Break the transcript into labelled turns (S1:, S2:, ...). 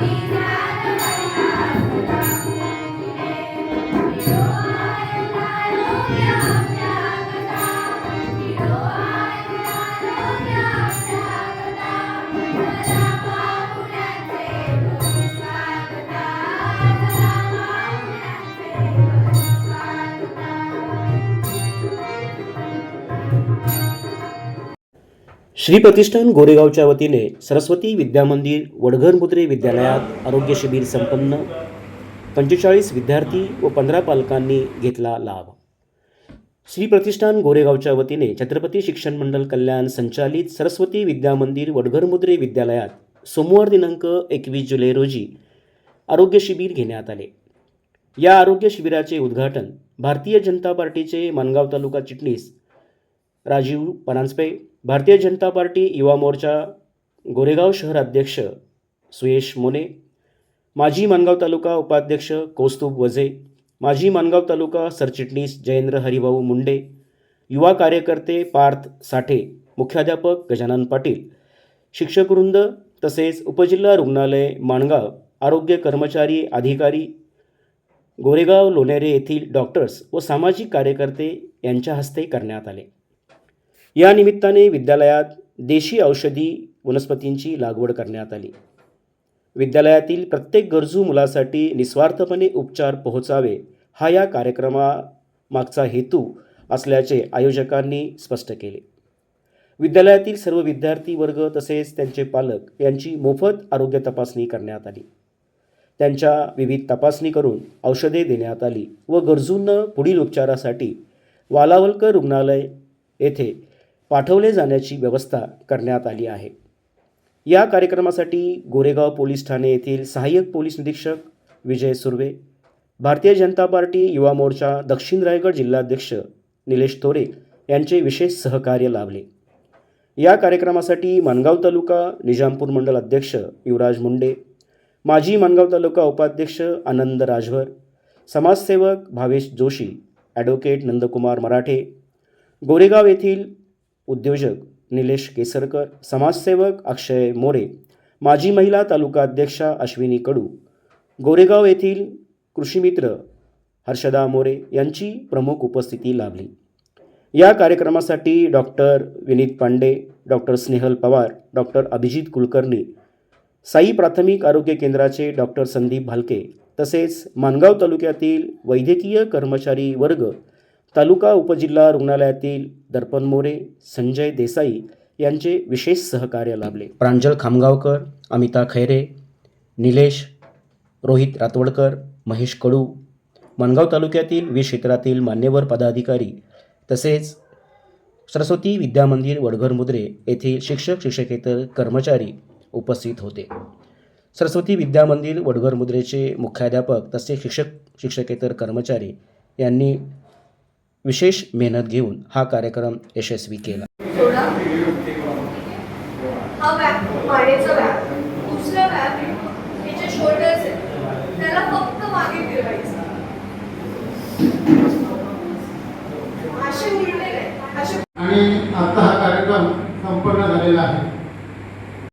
S1: Navidad. Shri प्रतिष्ठान गोरेगावच्या वतीने सरस्वती विद्यामंदिर वडघरमुद्रे विद्यालयात आरोग्य शिबिर संपन्न. पंचेचाळीस विद्यार्थी व पंधरा पालकांनी घेतला लाभ. श्री प्रतिष्ठान गोरेगावच्या वतीने छत्रपती शिक्षण मंडळ कल्याण संचालित सरस्वती विद्यामंदिर वडघरमुद्रे विद्यालयात सोमवार दिनांक एकवीस जुलै रोजी आरोग्य शिबिर घेण्यात आले. या आरोग्य शिबिराचे उद्घाटन भारतीय जनता पार्टीचे मानगाव तालुका चिटणीस राजीव परांजपे भारतीय जनता पार्टी युवा मोर्चा गोरेगाव शहर अध्यक्ष सुयेश मोने माजी मानगाव तालुका उपाध्यक्ष कौस्तुभ वझे माजी मानगाव तालुका सरचिटणीस जयेंद्र हरिभाऊ मुंडे युवा कार्यकर्ते पार्थ साठे मुख्याध्यापक गजानन पाटील शिक्षकवृंद तसेच उपजिल्हा रुग्णालय माणगाव आरोग्य कर्मचारी अधिकारी गोरेगाव लोणेरे येथील डॉक्टर्स व सामाजिक कार्यकर्ते यांच्या हस्ते करण्यात आले. या निमित्ताने विद्यालयात देशी औषधी वनस्पतींची लागवड करण्यात आली. विद्यालयातील प्रत्येक गरजू मुलासाठी निस्वार्थपणे उपचार पोहोचावे हा या कार्यक्रमामागचा हेतू असल्याचे आयोजकांनी स्पष्ट केले. विद्यालयातील सर्व विद्यार्थी वर्ग तसेच त्यांचे पालक यांची मोफत आरोग्य तपासणी करण्यात आली. त्यांच्या विविध तपासणी करून औषधे देण्यात आली व गरजूंना पुढील उपचारासाठी वालावलकर रुग्णालय येथे पाठवले जाण्याची व्यवस्था करण्यात आली आहे. या कार्यक्रमासाठी गोरेगाव पोलीस ठाणे येथील सहाय्यक पोलीस निरीक्षक विजय सुर्वे भारतीय जनता पार्टी युवा मोर्चा दक्षिण रायगड जिल्हाध्यक्ष निलेश थोरे यांचे विशेष सहकार्य लाभले. या कार्यक्रमासाठी मानगाव तालुका निजामपूर मंडल अध्यक्ष युवराज मुंडे माजी मानगाव तालुका उपाध्यक्ष आनंद राजभर समाजसेवक भावेश जोशी ॲडव्होकेट नंदकुमार मराठे गोरेगाव येथील उद्योजक निलेश केसरकर समाजसेवक अक्षय मोरे माजी महिला तालुका अध्यक्षा अश्विनी कडू गोरेगाव येथील कृषीमित्र हर्षदा मोरे यांची प्रमुख उपस्थिती लाभली. या कार्यक्रमासाठी doctor Vineet Pande doctor Snehal Pawar doctor Abhijit Kulkarni Sai प्राथमिक आरोग्य केंद्राचे डॉक्टर संदीप भालके तसेच मानगाव तालुक्यातील वैद्यकीय कर्मचारी वर्ग तालुका उपजिल्हा रुग्णालयातील दर्पण मोरे संजय देसाई यांचे विशेष सहकार्य लाभले. प्रांजल खामगावकर अमिता खैरे निलेश रोहित रातवडकर महेश कडू मनगाव तालुक्यातील विविध क्षेत्रातील मान्यवर पदाधिकारी तसेच सरस्वती विद्यामंदिर वडघर मुद्रे येथील शिक्षक शिक्षकेतर कर्मचारी उपस्थित होते. सरस्वती विद्यामंदिर वडघर मुद्रेचे मुख्याध्यापक तसेच शिक्षक शिक्षकेतर कर्मचारी यांनी विशेष मेहनत घेऊन हा कार्यक्रम यशस्वी केला.
S2: आणि आता हा कार्यक्रम संपन्न झालेला आहे.